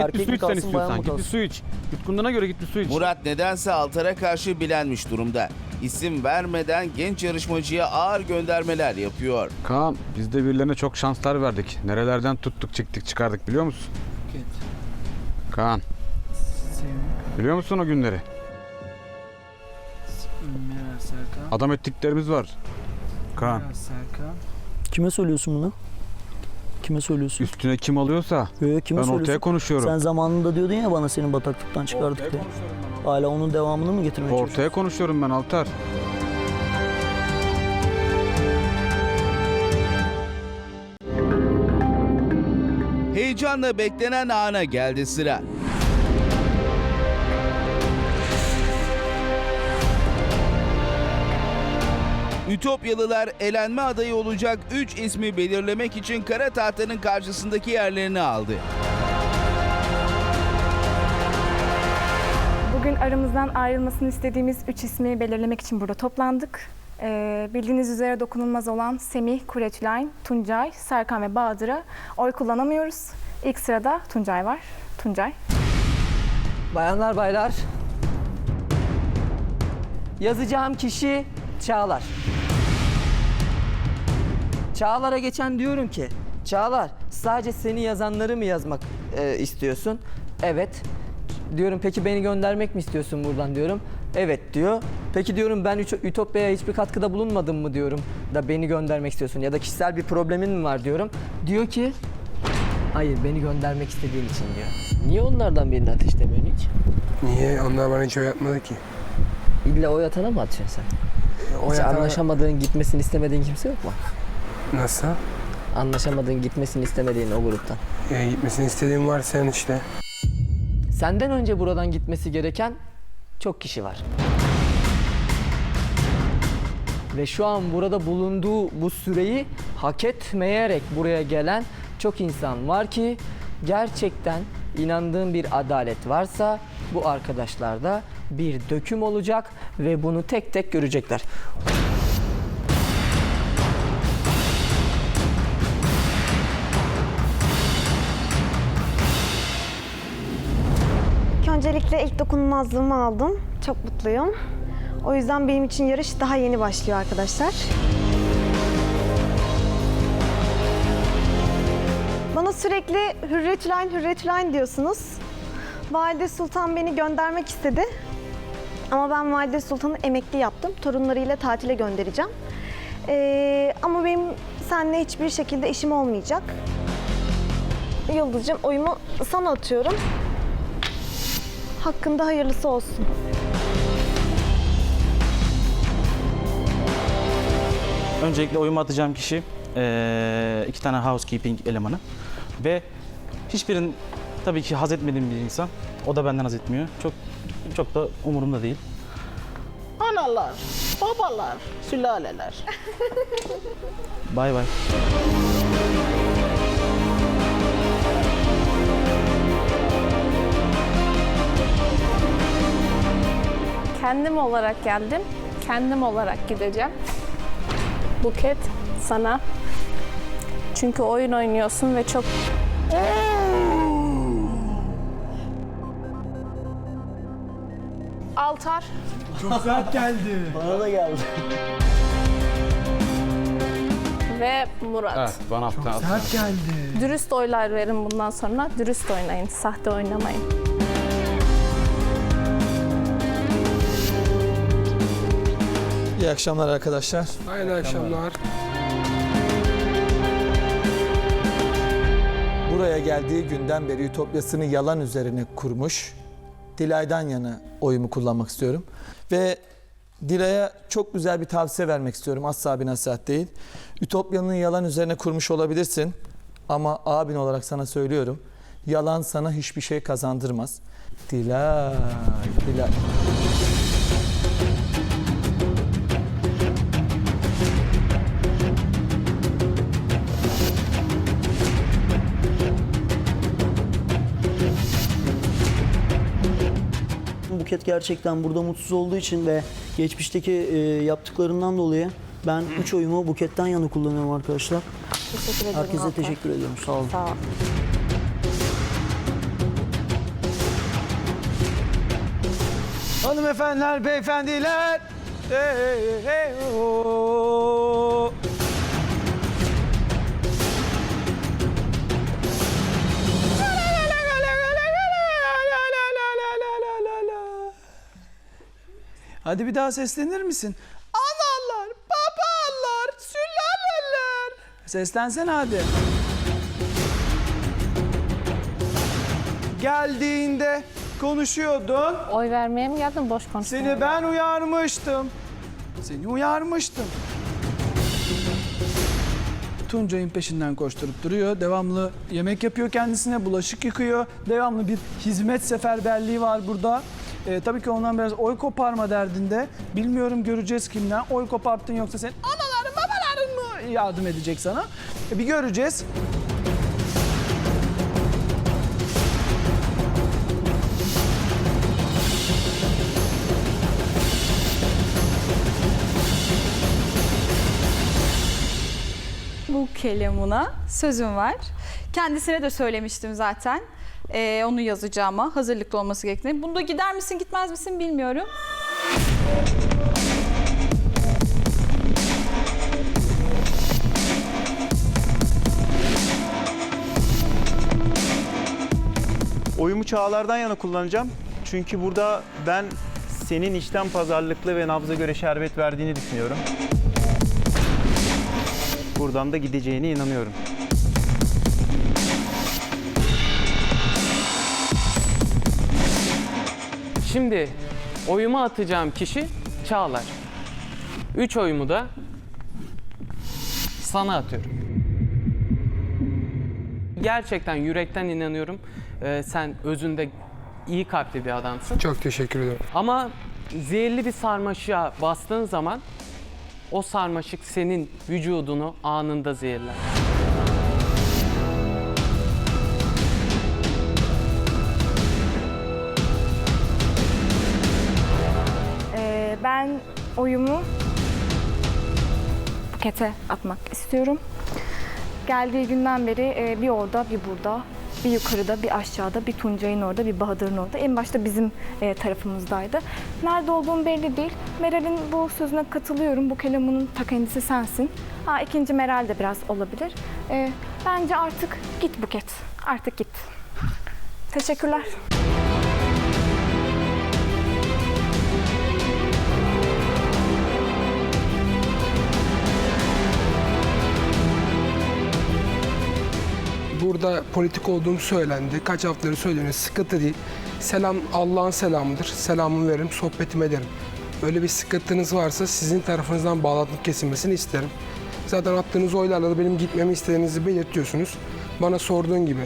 bir Erkek su mi iç sen kalsın, bayan istiyorsan. mı Git bir kalsın? su iç. Yutkunduğuna göre git bir su iç. Murat nedense Altar'a karşı bilenmiş durumda. İsim vermeden genç yarışmacıya ağır göndermeler yapıyor. Kaan biz de birilerine çok şanslar verdik. Nerelerden tuttuk çıktık çıkardık biliyor musun? Kaan biliyor musun o günleri? Meral Serkan. Adam ettiklerimiz var. Kaan Meral Serkan. Kime söylüyorsun bunu? Kime söylüyorsun? üstüne kim alıyorsa Yo, kime ben söylüyorsun? ortaya konuşuyorum. Sen zamanında diyordun ya bana senin bataklıktan çıkardık diye. Hala onun devamını mı getirmeye çalışıyorsun? Ortaya konuşuyorum ben Altar. Heyecanla beklenen ana geldi sıra. Ütopyalılar elenme adayı olacak 3 ismi belirlemek için kara tahtanın karşısındaki yerlerini aldı. Bugün aramızdan ayrılmasını istediğimiz üç ismi belirlemek için burada toplandık. Ee, bildiğiniz üzere dokunulmaz olan Semih, Kuretülayn, Tuncay, Serkan ve Bahadır'a oy kullanamıyoruz. İlk sırada Tuncay var. Tuncay. Bayanlar baylar. Yazacağım kişi Çağlar. Çağlar'a geçen diyorum ki Çağlar sadece seni yazanları mı yazmak e, istiyorsun? Evet. Diyorum peki beni göndermek mi istiyorsun buradan diyorum. Evet diyor. Peki diyorum ben Ütopya'ya hiçbir katkıda bulunmadım mı diyorum da beni göndermek istiyorsun ya da kişisel bir problemin mi var diyorum. Diyor ki hayır beni göndermek istediğin için diyor. Niye onlardan birini ateşlemiyorsun hiç? Niye? Onlar bana hiç oy atmadı ki. İlla oy atana mı atacaksın sen? Oy Hiç atana- anlaşamadığın, gitmesini istemediğin kimse yok mu? Nasıl? Anlaşamadığın, gitmesini istemediğin o gruptan. E, gitmesini istediğim var sen işte. Senden önce buradan gitmesi gereken çok kişi var. Ve şu an burada bulunduğu bu süreyi hak etmeyerek buraya gelen çok insan var ki gerçekten inandığım bir adalet varsa bu arkadaşlarda bir döküm olacak ve bunu tek tek görecekler. Öncelikle ilk dokunulmazlığımı aldım. Çok mutluyum. O yüzden benim için yarış daha yeni başlıyor arkadaşlar. Bana sürekli Hürretülen, Hürretülen diyorsunuz. Valide Sultan beni göndermek istedi. Ama ben Valide Sultan'ı emekli yaptım. Torunlarıyla tatile göndereceğim. Ee, ama benim seninle hiçbir şekilde işim olmayacak. Yıldız'cığım oyumu sana atıyorum. Hakkında hayırlısı olsun. Öncelikle oyumu atacağım kişi eee, iki tane housekeeping elemanı ve hiçbirin tabii ki haz etmediğim bir insan. O da benden haz etmiyor. Çok çok da umurumda değil. Analar, babalar, sülaleler. Bay bay. Kendim olarak geldim. Kendim olarak gideceğim. Buket sana. Çünkü oyun oynuyorsun ve çok Altar. Bana da geldi. ve Murat. Evet bana attı. Sert geldi. Dürüst oylar verin bundan sonra. Dürüst oynayın. Sahte oynamayın. İyi akşamlar arkadaşlar. Hayırlı akşamlar. Buraya geldiği günden beri Ütopyasını yalan üzerine kurmuş. Dilay'dan yana oyumu kullanmak istiyorum. Ve Dilay'a çok güzel bir tavsiye vermek istiyorum. Asla bir nasihat değil. Ütopya'nın yalan üzerine kurmuş olabilirsin. Ama abin olarak sana söylüyorum. Yalan sana hiçbir şey kazandırmaz. Dilay, Dilay. Şevket gerçekten burada mutsuz olduğu için ve geçmişteki e, yaptıklarından dolayı ben 3 oyumu Buket'ten yana kullanıyorum arkadaşlar. Teşekkür ederim. Herkese Hakan. teşekkür ediyorum. Sağ olun. Sağ olun. Hanımefendiler, beyefendiler. Hey, hey, hey, oh. Hadi bir daha seslenir misin? Analar, babalar, sülaleler. Seslensene hadi. Geldiğinde konuşuyordun. Oy vermeye mi geldin boş konuşmaya? Seni ben uyarmıştım. Seni uyarmıştım. Tuncay'ın peşinden koşturup duruyor. Devamlı yemek yapıyor kendisine, bulaşık yıkıyor. Devamlı bir hizmet seferberliği var burada. Ee, tabii ki ondan biraz oy koparma derdinde. Bilmiyorum göreceğiz kimden. Oy koparttın yoksa sen anaların babaların mı yardım edecek sana? E, bir göreceğiz. Bu kelamına sözüm var. Kendisine de söylemiştim zaten. Ee, onu yazacağıma hazırlıklı olması gerektiğini. Bunda gider misin gitmez misin bilmiyorum. Oyumu Çağlar'dan yana kullanacağım. Çünkü burada ben senin işten pazarlıklı ve nabza göre şerbet verdiğini düşünüyorum. Buradan da gideceğine inanıyorum. Şimdi oyumu atacağım kişi Çağlar. Üç oyumu da sana atıyorum. Gerçekten yürekten inanıyorum. Ee, sen özünde iyi kalpli bir adamsın. Çok teşekkür ederim. Ama zehirli bir sarmaşığa bastığın zaman o sarmaşık senin vücudunu anında zehirler. Oyumu Buket'e atmak istiyorum. Geldiği günden beri e, bir orada bir burada, bir yukarıda bir aşağıda, bir Tuncay'ın orada bir Bahadır'ın orada. En başta bizim e, tarafımızdaydı. Nerede olduğum belli değil. Meral'in bu sözüne katılıyorum. Bu kelamının ta kendisi sensin. Ha, ikinci Meral de biraz olabilir. E, bence artık git Buket. Artık git. Teşekkürler. Burada politik olduğum söylendi. Kaç haftaları söyleniyor. Sıkıntı değil. Selam Allah'ın selamıdır. Selamımı veririm, sohbetimi ederim. Böyle bir sıkıntınız varsa sizin tarafınızdan bağlantı kesilmesini isterim. Zaten attığınız oylarla da benim gitmemi istediğinizi belirtiyorsunuz. Bana sorduğun gibi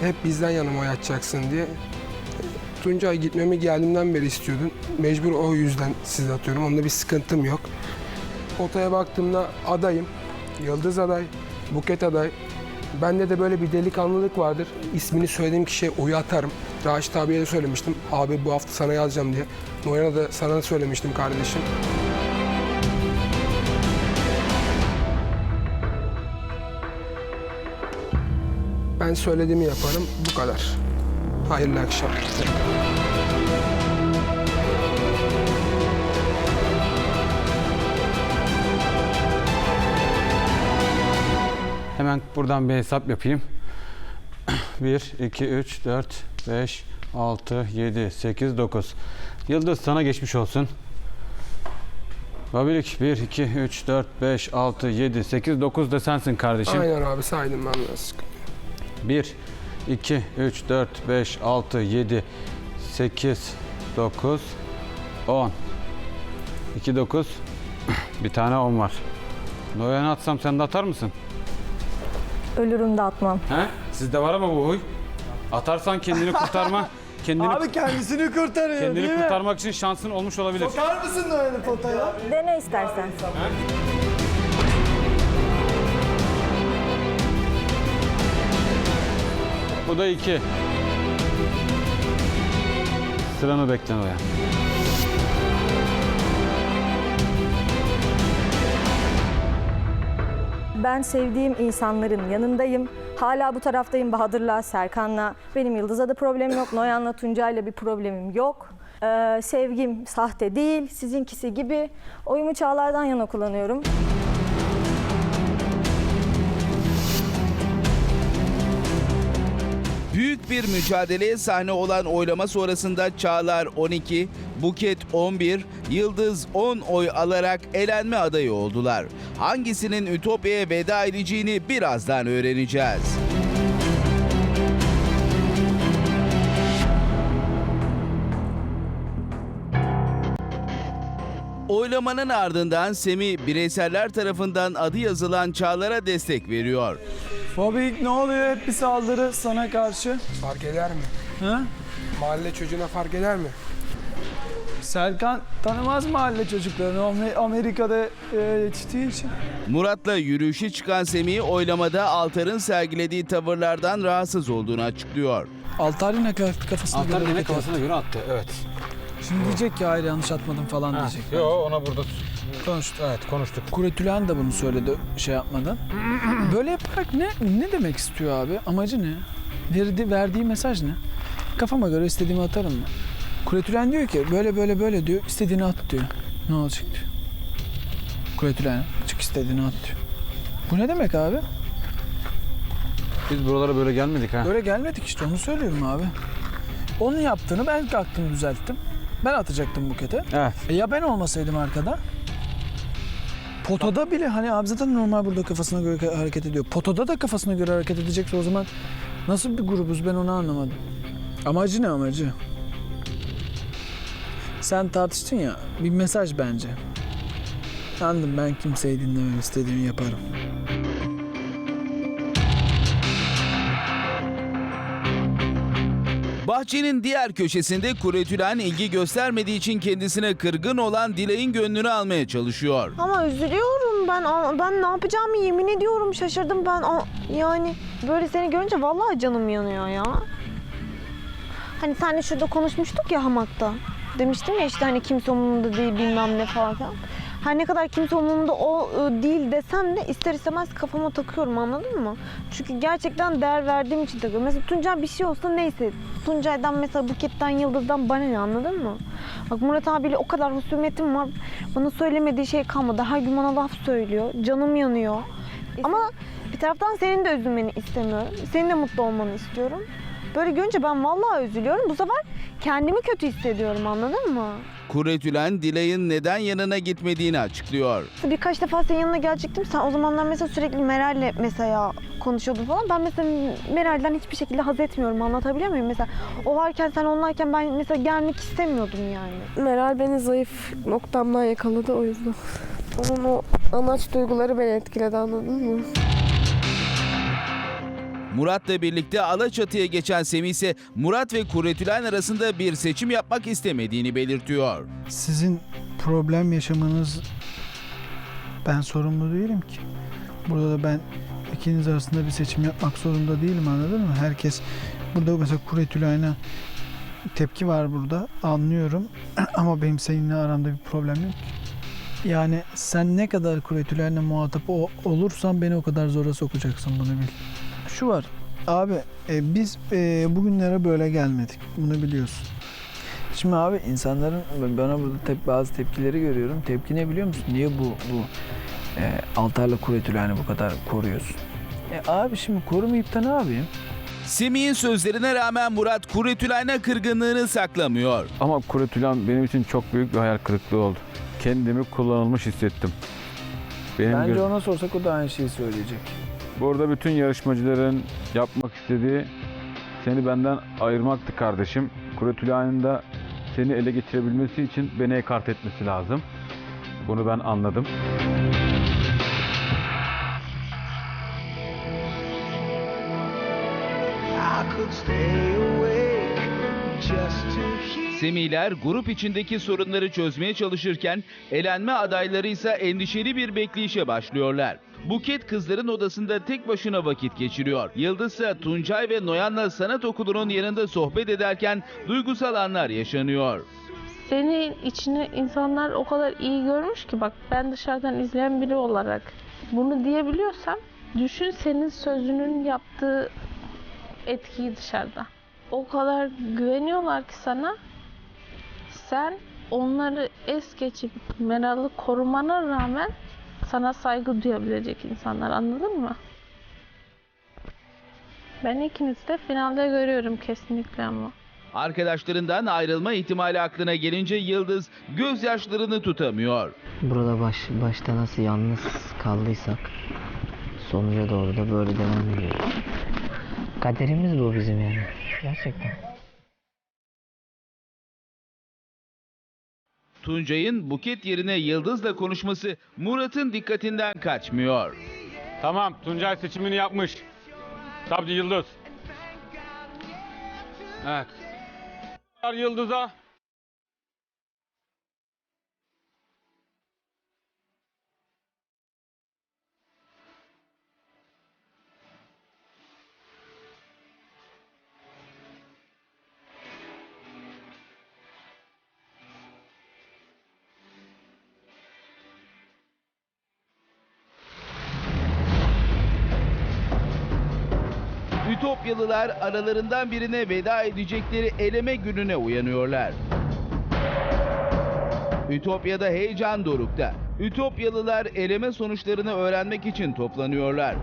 hep bizden yana mı oy atacaksın diye. Tuncay gitmemi geldiğimden beri istiyordun. Mecbur o yüzden size atıyorum. Onda bir sıkıntım yok. Potaya baktığımda adayım. Yıldız aday, Buket aday. Bende de böyle bir delikanlılık vardır. İsmini söylediğim kişiye oyu atarım. Raşit abiye de söylemiştim. Abi bu hafta sana yazacağım diye. Noyan'a da sana söylemiştim kardeşim. Ben söylediğimi yaparım. Bu kadar. Hayırlı akşamlar. Hemen buradan bir hesap yapayım. 1, 2, 3, 4, 5, 6, 7, 8, 9. Yıldız sana geçmiş olsun. Babilik 1, 2, 3, 4, 5, 6, 7, 8, 9 da sensin kardeşim. Aynen abi saydım ben biraz. 1, 2, 3, 4, 5, 6, 7, 8, 9, 10. 2, 9. Bir tane 10 var. Noyan'a atsam sen de atar mısın? Ölürüm de atmam. He? Sizde var ama bu huy. Atarsan kendini kurtarma. Kendini Abi kendisini kurtarıyor kendini değil mi? kurtarmak için şansın olmuş olabilir. Sokar mısın Noyan'ı potaya? Dene istersen. Bu da 2. Sıranı bekle Noyan. Ben sevdiğim insanların yanındayım. Hala bu taraftayım Bahadır'la, Serkan'la. Benim Yıldız'la da problemim yok. Noyan'la, Tuncay'la bir problemim yok. Ee, sevgim sahte değil, sizinkisi gibi. Oyumu Çağlar'dan yana kullanıyorum. Büyük bir mücadeleye sahne olan oylama sonrasında Çağlar 12, Buket 11, Yıldız 10 oy alarak elenme adayı oldular. Hangisinin Ütopya'ya veda edeceğini birazdan öğreneceğiz. Oylamanın ardından Semih bireyseller tarafından adı yazılan Çağlar'a destek veriyor. Fobik ne oluyor? Hep bir saldırı sana karşı. Fark eder mi? Ha? Mahalle çocuğuna fark eder mi? Serkan tanımaz mahalle çocuklarını. Amer- Amerika'da e, yetiştiği için. Murat'la yürüyüşe çıkan Semih oylamada Altar'ın sergilediği tavırlardan rahatsız olduğunu açıklıyor. Altar yine kafasına Altar yine kafasına göre attı. Evet. Şimdi diyecek ki hayır yanlış atmadım falan diyecek. Yo ona burada Konuştuk. evet konuştuk. Kuretülen de bunu söyledi şey yapmadan. Böyle yaparak ne ne demek istiyor abi? Amacı ne? Verdi, verdiği mesaj ne? Kafama göre istediğimi atarım mı? Kuretülen diyor ki böyle böyle böyle diyor istediğini at diyor. Ne olacak diyor. Kuretülen çık istediğini at diyor. Bu ne demek abi? Biz buralara böyle gelmedik ha. Böyle gelmedik işte onu söylüyorum abi. Onun yaptığını ben kalktım düzelttim. Ben atacaktım bukete. Evet. E ya ben olmasaydım arkada? Potoda bile hani abi zaten normal burada kafasına göre hareket ediyor. Potoda da kafasına göre hareket edecekse o zaman nasıl bir grubuz ben onu anlamadım. Amacı ne amacı? Sen tartıştın ya bir mesaj bence. Anladım ben kimseyi dinlemem istediğimi yaparım. Bahçenin diğer köşesinde Kuretülen ilgi göstermediği için kendisine kırgın olan Dilay'ın gönlünü almaya çalışıyor. Ama üzülüyorum ben. Ben ne yapacağımı yemin ediyorum şaşırdım ben. Yani böyle seni görünce vallahi canım yanıyor ya. Hani senle şurada konuşmuştuk ya hamakta. Demiştim ya işte hani kimse umurumda değil bilmem ne falan. Her ne kadar kimse umurumda o e, değil desem de ister istemez kafama takıyorum anladın mı? Çünkü gerçekten değer verdiğim için takıyorum. Mesela Tuncay bir şey olsa neyse. Tuncay'dan mesela Buket'ten Yıldız'dan bana ne anladın mı? Bak Murat abiyle o kadar husumetim var. Bana söylemediği şey kalmadı. Her gün bana laf söylüyor. Canım yanıyor. Ama bir taraftan senin de üzülmeni istemiyorum. Senin de mutlu olmanı istiyorum. Böyle görünce ben vallahi üzülüyorum. Bu sefer kendimi kötü hissediyorum anladın mı? Kuretülen Dilay'ın neden yanına gitmediğini açıklıyor. Birkaç defa senin yanına gelecektim. Sen o zamanlar mesela sürekli Meral'le mesela konuşuyordun falan. Ben mesela Meral'den hiçbir şekilde haz etmiyorum. Anlatabiliyor muyum? Mesela o varken sen onlarken ben mesela gelmek istemiyordum yani. Meral beni zayıf noktamdan yakaladı o yüzden. Onun o anaç duyguları beni etkiledi anladın mı? Murat'la birlikte Alaçatı'ya geçen Semih ise Murat ve Kuretülen arasında bir seçim yapmak istemediğini belirtiyor. Sizin problem yaşamanız ben sorumlu değilim ki. Burada da ben ikiniz arasında bir seçim yapmak zorunda değilim anladın mı? Herkes burada mesela Kuretülay'ına tepki var burada anlıyorum ama benim seninle aramda bir problem yok. Yani sen ne kadar Kuretülay'la muhatap olursan beni o kadar zora sokacaksın bunu bil. Şu var abi e, biz e, bugünlere böyle gelmedik bunu biliyorsun. Şimdi abi insanların bana burada tep- bazı tepkileri görüyorum. Tepki ne biliyor musun? Niye bu bu e, Altar'la Kuretülen'i bu kadar koruyorsun? E abi şimdi korumayıp da ne yapayım? Semih'in sözlerine rağmen Murat Kuretülen'e kırgınlığını saklamıyor. Ama Kuretülen benim için çok büyük bir hayal kırıklığı oldu. Kendimi kullanılmış hissettim. Benim Bence göz- ona sorsak o da aynı şeyi söyleyecek. Burada bütün yarışmacıların yapmak istediği seni benden ayırmaktı kardeşim. Kuretülay'ın da seni ele geçirebilmesi için beni ekart etmesi lazım. Bunu ben anladım. Semihler grup içindeki sorunları çözmeye çalışırken elenme adayları ise endişeli bir bekleyişe başlıyorlar. Buket kızların odasında tek başına vakit geçiriyor. Yıldız ise Tuncay ve Noyan'la sanat okulunun yanında sohbet ederken duygusal anlar yaşanıyor. Senin içini insanlar o kadar iyi görmüş ki bak ben dışarıdan izleyen biri olarak bunu diyebiliyorsam düşün senin sözünün yaptığı etkiyi dışarıda. O kadar güveniyorlar ki sana. Sen onları es geçip Meral'ı korumana rağmen sana saygı duyabilecek insanlar anladın mı? Ben ikinizi de finalde görüyorum kesinlikle ama. Arkadaşlarından ayrılma ihtimali aklına gelince Yıldız gözyaşlarını tutamıyor. Burada baş, başta nasıl yalnız kaldıysak sonuca doğru da böyle devam ediyoruz. Kaderimiz bu bizim yani. Gerçekten. Tuncay'ın Buket yerine Yıldız'la konuşması Murat'ın dikkatinden kaçmıyor. Tamam Tuncay seçimini yapmış. Sabri Yıldız. Evet. Yıldız'a. Ütopyalılar aralarından birine veda edecekleri eleme gününe uyanıyorlar. Ütopya'da heyecan dorukta. Ütopyalılar eleme sonuçlarını öğrenmek için toplanıyorlar.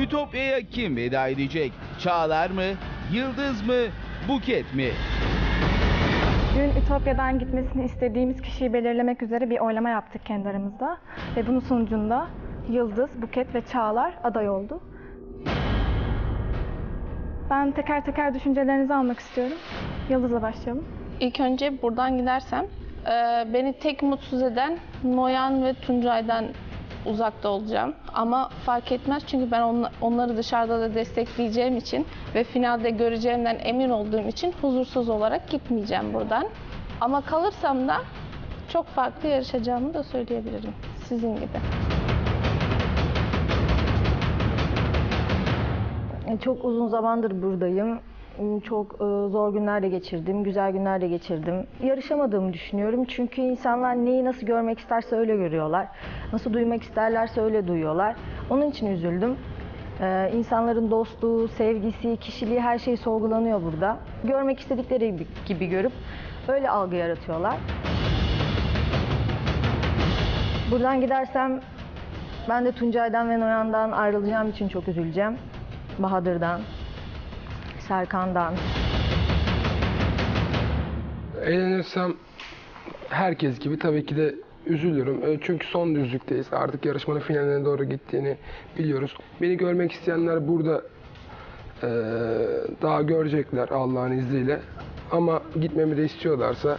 Ütopya'ya kim veda edecek? Çağlar mı? Yıldız mı? Buket mi? Dün Ütopya'dan gitmesini istediğimiz kişiyi belirlemek üzere bir oylama yaptık kendi aramızda. Ve bunun sonucunda Yıldız, Buket ve Çağlar aday oldu. Ben teker teker düşüncelerinizi almak istiyorum. Yıldız'la başlayalım. İlk önce buradan gidersem e, beni tek mutsuz eden Noyan ve Tuncay'dan uzakta olacağım. Ama fark etmez çünkü ben onla- onları dışarıda da destekleyeceğim için ve finalde göreceğimden emin olduğum için huzursuz olarak gitmeyeceğim buradan. Ama kalırsam da çok farklı yarışacağımı da söyleyebilirim sizin gibi. E, Çok uzun zamandır buradayım. Hmm, Çok e, zor günler de geçirdim, güzel günler de geçirdim. Yarışamadığımı düşünüyorum çünkü insanlar neyi nasıl görmek isterse öyle görüyorlar. Nasıl duymak isterlerse öyle duyuyorlar. Onun için üzüldüm. Ee, insanların dostluğu, sevgisi, kişiliği her şey sorgulanıyor burada. Görmek istedikleri gibi görüp öyle algı yaratıyorlar. Buradan gidersem ben de Tuncay'dan ve Noyan'dan ayrılacağım için çok üzüleceğim. Bahadır'dan, Serkan'dan. Eğlenirsem herkes gibi tabii ki de üzülürüm. E, Çünkü son düzlükteyiz. Artık yarışmanın finaline doğru gittiğini biliyoruz. Beni görmek isteyenler burada e, daha görecekler Allah'ın izniyle. Ama gitmemi de istiyorlarsa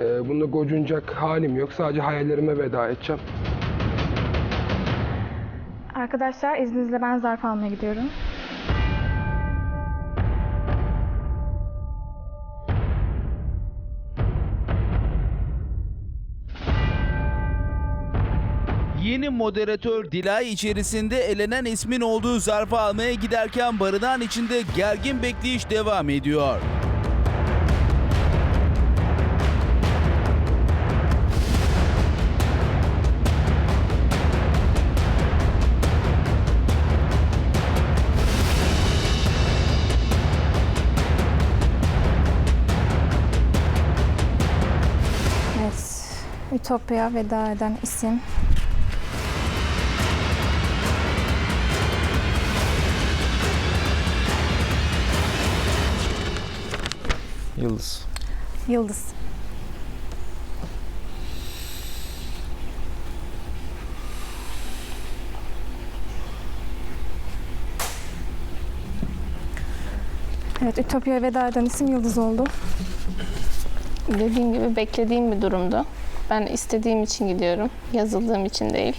e, bunda gocunacak halim yok. Sadece hayallerime veda edeceğim. Arkadaşlar izninizle ben zarf almaya gidiyorum. Yeni moderatör Dilay içerisinde elenen ismin olduğu zarfı almaya giderken barınağın içinde gergin bekleyiş devam ediyor. Ütopya veda eden isim. Yıldız. Evet, Ütopya'ya veda eden isim Yıldız oldu. Dediğim gibi beklediğim bir durumdu. Ben istediğim için gidiyorum, yazıldığım için değil.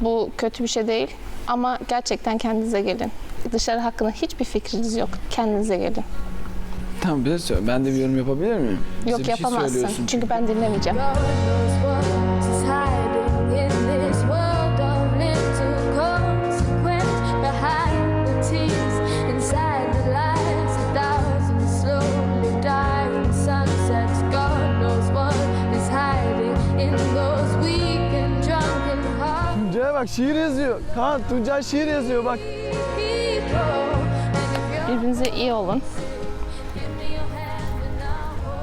Bu kötü bir şey değil ama gerçekten kendinize gelin. Dışarı hakkında hiçbir fikriniz yok. Kendinize gelin. Tamam bir şey söyle. Ben de bir yorum yapabilir miyim? Bize Yok bir şey yapamazsın söylüyorsun çünkü ben dinlemeyeceğim. Tuncay'a bak şiir yazıyor. Kaan Tuncay şiir yazıyor bak. Birbirinize iyi olun.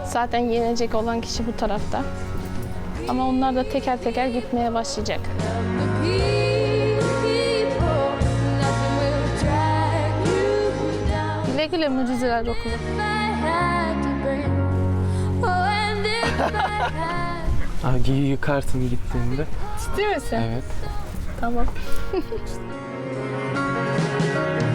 Zaten yenecek olan kişi bu tarafta. Ama onlar da teker teker gitmeye başlayacak. Güle güle mucizeler okulu. Agi'yi yıkarsın gittiğinde. Ciddi misin? Evet. Tamam.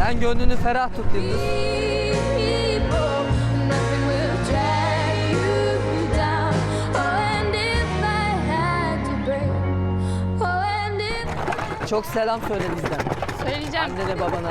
Sen gönlünü ferah tut Yıldız. Çok selam söyle bizden. Söyleyeceğim. Annene babana.